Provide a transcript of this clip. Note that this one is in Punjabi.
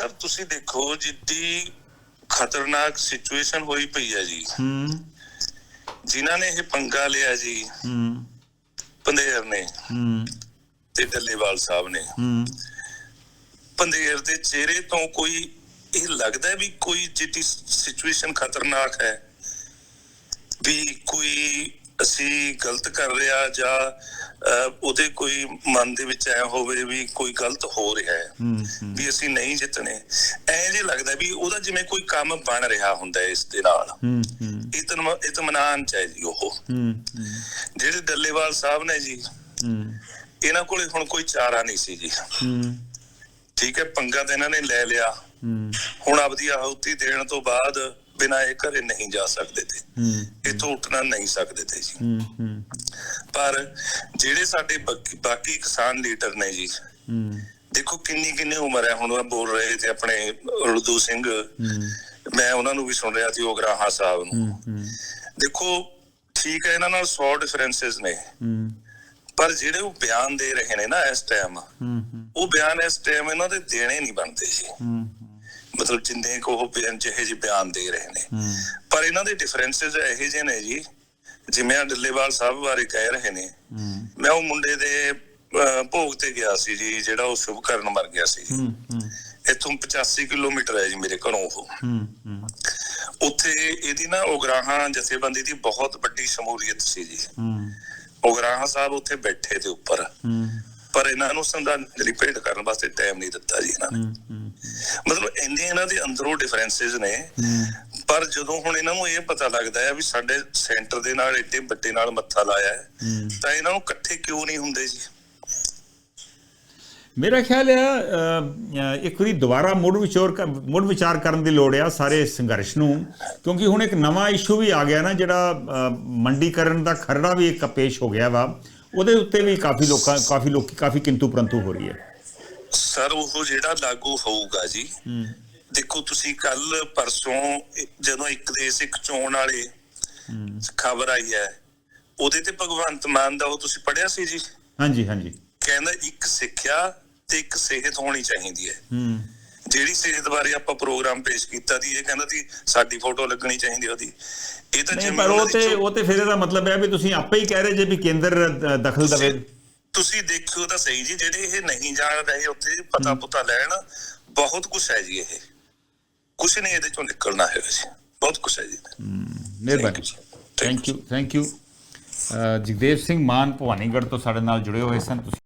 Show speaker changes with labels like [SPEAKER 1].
[SPEAKER 1] ਸਰ ਤੁਸੀਂ ਦੇਖੋ ਜਿੱਡੀ ਖਤਰਨਾਕ ਸਿਚੁਏਸ਼ਨ ਹੋਈ ਪਈ ਹੈ ਜੀ।
[SPEAKER 2] ਹੂੰ।
[SPEAKER 1] ਜਿਨ੍ਹਾਂ ਨੇ ਇਹ ਪੰਗਾ ਲਿਆ ਜੀ
[SPEAKER 2] ਹੂੰ।
[SPEAKER 1] ਪੰਦੇਰ ਨੇ
[SPEAKER 2] ਹੂੰ।
[SPEAKER 1] ਤੇ ਡੱਲੇਵਾਲ ਸਾਹਿਬ ਨੇ।
[SPEAKER 2] ਹੂੰ।
[SPEAKER 1] ਪੰਦੇਰ ਦੇ ਚਿਹਰੇ ਤੋਂ ਕੋਈ ਇਹ ਲੱਗਦਾ ਵੀ ਕੋਈ ਜਿੱਡੀ ਸਿਚੁਏਸ਼ਨ ਖਤਰਨਾਕ ਹੈ? ਵੀ ਕੋਈ ਅਸੀਂ ਗਲਤ ਕਰ ਰਿਹਾ ਜਾਂ ਉਹਦੇ ਕੋਈ ਮਨ ਦੇ ਵਿੱਚ ਐ ਹੋਵੇ ਵੀ ਕੋਈ ਗਲਤ ਹੋ ਰਿਹਾ ਹੈ ਵੀ ਅਸੀਂ ਨਹੀਂ ਜਿੱਤਣੇ। ਐਂ ਜੇ ਲੱਗਦਾ ਵੀ ਉਹਦਾ ਜਿਵੇਂ ਕੋਈ ਕੰਮ ਬਣ ਰਿਹਾ ਹੁੰਦਾ ਇਸ ਦੇ ਨਾਲ ਇਤਨ ਇਤਮਨਾਨ ਚ ਹੈ ਜੀ ਉਹ। ਜਿਹੜੇ ਡੱਲੇਵਾਲ ਸਾਹਿਬ ਨੇ ਜੀ ਇਹਨਾਂ ਕੋਲੇ ਹੁਣ ਕੋਈ ਚਾਰਾ ਨਹੀਂ ਸੀ ਜੀ। ਠੀਕ ਹੈ ਪੰਗਾ ਤਾਂ ਇਹਨਾਂ ਨੇ ਲੈ ਲਿਆ। ਹੁਣ ਆਪਦੀ ਆਹੁਤੀ ਦੇਣ ਤੋਂ ਬਾਅਦ ਬਿਨਾਂ ਇਹ ਘਰੇ ਨਹੀਂ ਜਾ ਸਕਦੇ ਤੇ। ਇੱਥੋਂ ਉੱਠਣਾ ਨਹੀਂ ਸਕਦੇ ਤੇ ਜੀ। ਪਰ ਜਿਹੜੇ ਸਾਡੇ ਬਾਕੀ ਕਿਸਾਨ ਲੀਡਰ ਨੇ ਜੀ ਦੇਖੋ ਕਿੰਨੀ ਕਿੰਨੀ ਉਮਰ ਹੈ ਹੁਣ ਉਹ ਬੋਲ ਰਹੇ ਤੇ ਆਪਣੇ ਉਰਦੂ ਸਿੰਘ। ਮੈਂ ਉਹਨਾਂ ਨੂੰ ਵੀ ਸੁਣ ਰਿਹਾ ਸੀ ਉਗਰਾਹਾ ਸਾਹਿਬ ਨੂੰ। ਦੇਖੋ ਠੀਕ ਹੈ ਇਹਨਾਂ ਨਾਲ 100 ਡਿਫਰੈਂਸਸ ਨੇ। ਪਰ ਜਿਹੜੇ ਉਹ ਬਿਆਨ ਦੇ ਰਹੇ ਨੇ ਨਾ ਇਸ ਟਾਈਮ ਉਹ ਬਿਆਨ ਇਸ ਟਾਈਮ ਇਹਨਾਂ ਦੇ ਦੇਣੇ ਨਹੀਂ ਬਣਦੇ ਜੀ। ਮਤਲਬ ਜਿੰਨੇ ਕੋ ਉਹ ਬਿਆਨ ਜਿਹੇ ਜਿਹੇ ਬਿਆਨ ਦੇ ਰਹੇ ਨੇ। ਪਰ ਇਹਨਾਂ ਦੇ ਡਿਫਰੈਂਸਸ ਇਹੋ ਜਿਹੇ ਨੇ ਜੀ ਜਿਵੇਂ ਆ ਡੱਲੇਵਾਲ ਸਾਹਿਬ ਬਾਰੇ ਕਹਿ ਰਹੇ ਨੇ। ਮੈਂ ਉਹ ਮੁੰਡੇ ਦੇ ਭੋਗ ਤੇ ਗਿਆ ਸੀ ਜੀ ਜਿਹੜਾ ਉਹ ਸ਼ੁਭ ਕਰਨ ਮਰ ਗਿਆ ਸੀ ਇੱਥੋਂ 85 ਕਿਲੋਮੀਟਰ ਹੈ ਜੀ ਮੇਰੇ ਘਰੋਂ ਉਹ। ਉੱਥੇ ਇਹਦੀ ਨਾ ਉਗਰਾਹਾਂ ਜਥੇਬੰਦੀ ਦੀ ਬਹੁਤ ਵੱਡੀ ਸ਼ਮੂਲੀਅਤ ਸੀ ਜੀ। ਉਗਰਾਹਾਂ ਸਾਹਿਬ ਉੱਥੇ ਬੈਠੇ ਤੇ ਉੱਪਰ। ਪਰ ਇਹਨਾਂ ਨੂੰ ਸ਼ਰਧਾਂਜਲੀ ਭੇਟ ਕਰਨ ਵਾਸਤੇ ਟਾਈਮ ਨਹੀਂ ਦਿੱਤਾ ਜੀ ਇਹਨਾਂ ਨੇ। ਮਤਲਬ ਇੰਨੇ ਇਹਨਾਂ ਦੇ ਅੰਦਰੋਂ ਡਿਫਰੈਂਸਸ ਨੇ। ਪਰ ਜਦੋਂ ਹੁਣ ਇਹਨਾਂ ਨੂੰ ਇਹ ਪਤਾ ਲੱਗਦਾ ਹੈ ਵੀ ਸਾਡੇ ਸੈਂਟਰ ਦੇ ਨਾਲ ਏਡੇ ਵੱਡੇ ਨਾਲ ਮੱਥਾ ਲਾਇਆ ਹੈ ਤਾਂ ਇਹਨਾਂ ਨੂੰ ਇਕੱਠੇ ਕਿਉਂ ਨਹੀਂ ਹੁੰਦੇ ਜੀ?
[SPEAKER 2] ਮੇਰਾ ਖਿਆਲ ਹੈ ਇੱਕ ਵਾਰੀ ਦੁਬਾਰਾ ਮੁੜ ਵਿਚਾਰ ਮੁੜ ਵਿਚਾਰ ਕਰਨ ਦੀ ਲੋੜ ਆ ਸਾਰੇ ਸੰਘਰਸ਼ ਨੂੰ। ਕਿਉਂਕਿ ਹੁਣ ਇੱਕ ਨਵਾਂ ਇਸ਼ੂ ਵੀ ਆ ਗਿਆ ਨਾ ਜਿਹੜਾ ਮੰਡੀਕਰਨ ਦਾ ਖਰੜਾ ਵੀ ਇੱਕ ਪੇਸ਼ ਹੋ ਗਿਆ ਵਾ। ਉਹਦੇ ਉੱਤੇ ਵੀ ਕਾਫੀ ਲੋਕਾਂ ਕਾਫੀ ਲੋਕੀ ਕਾਫੀ ਕਿੰਤੂ ਪ੍ਰੰਤੂ ਹੋ ਰਹੀ ਹੈ।
[SPEAKER 1] ਸਰ ਉਹ ਜਿਹੜਾ ਲਾਗੂ ਹੋਊਗਾ ਜੀ ਦੇਖੋ ਤੁਸੀਂ ਕੱਲ ਪਰਸੋਂ ਜਦੋਂ ਇੱਕ ਦੇਸ਼ ਇੱਕ ਚੋਣ ਵਾਲੇ ਖਬਰ ਆਈ ਹੈ ਉਹਦੇ ਤੇ ਭਗਵੰਤ ਮਾਨ ਦਾ ਉਹ ਤੁਸੀਂ ਪੜਿਆ ਸੀ ਜੀ?
[SPEAKER 2] ਹਾਂਜੀ ਹਾਂਜੀ।
[SPEAKER 1] ਕਹਿੰਦਾ ਇੱਕ ਸਿੱਖਿਆ ਤੇ ਇੱਕ ਸਿਹਤ ਹੋਣੀ ਚਾਹੀਦੀ ਹੈ।
[SPEAKER 2] ਹੂੰ।
[SPEAKER 1] ਜਿਹੜੀ ਸਿਹਤ ਬਾਰੇ ਆਪਾਂ ਪ੍ਰੋਗਰਾਮ ਪੇਸ਼ ਕੀਤਾ ਸੀ ਇਹ ਕਹਿੰਦਾ ਸੀ ਸਾਡੀ ਫੋਟੋ ਲੱਗਣੀ ਚਾਹੀਦੀ ਉਹਦੀ। ਇਹ ਤਾਂ ਜਿਵੇਂ
[SPEAKER 2] ਪਰ ਉਹ
[SPEAKER 1] ਦੀ
[SPEAKER 2] ਤੇ ਉਹ ਤੇ ਫਿਰ ਇਹਦਾ ਮਤਲਬ ਹੈ ਵੀ ਤੁਸੀਂ ਆਪੇ ਹੀ ਕਹਿ ਰਹੇ ਜੇ ਵੀ ਕੇਂਦਰ ਦਖਲ ਦੇਵੇ।
[SPEAKER 1] ਤੁਸੀਂ ਦੇਖਿਓ ਤਾਂ ਸਹੀ ਜੀ ਜਿਹੜੇ ਇਹ ਨਹੀਂ ਜਾਣ ਰਹੇ ਉੱਥੇ ਪਤਾ ਪੁਤਾ ਲੈਣ ਬਹੁਤ ਕੁਝ ਹੈ ਜੀ ਇਹ। ਕੁਝ ਨਹੀਂ ਇਹਦੇ ਚੋਂ ਨਿਕਲਣਾ ਹੈ ਜੀ ਬਹੁਤ ਕੁਝ ਹੈ ਜੀ
[SPEAKER 2] ਮਿਹਰਬਾਨੀ। Thank you thank you Jagdev Singh Maan Bhawanigarh ਤੋਂ ਸਾਡੇ ਨਾਲ ਜੁੜੇ ਹੋਏ ਸਨ। ਤੁਸੀਂ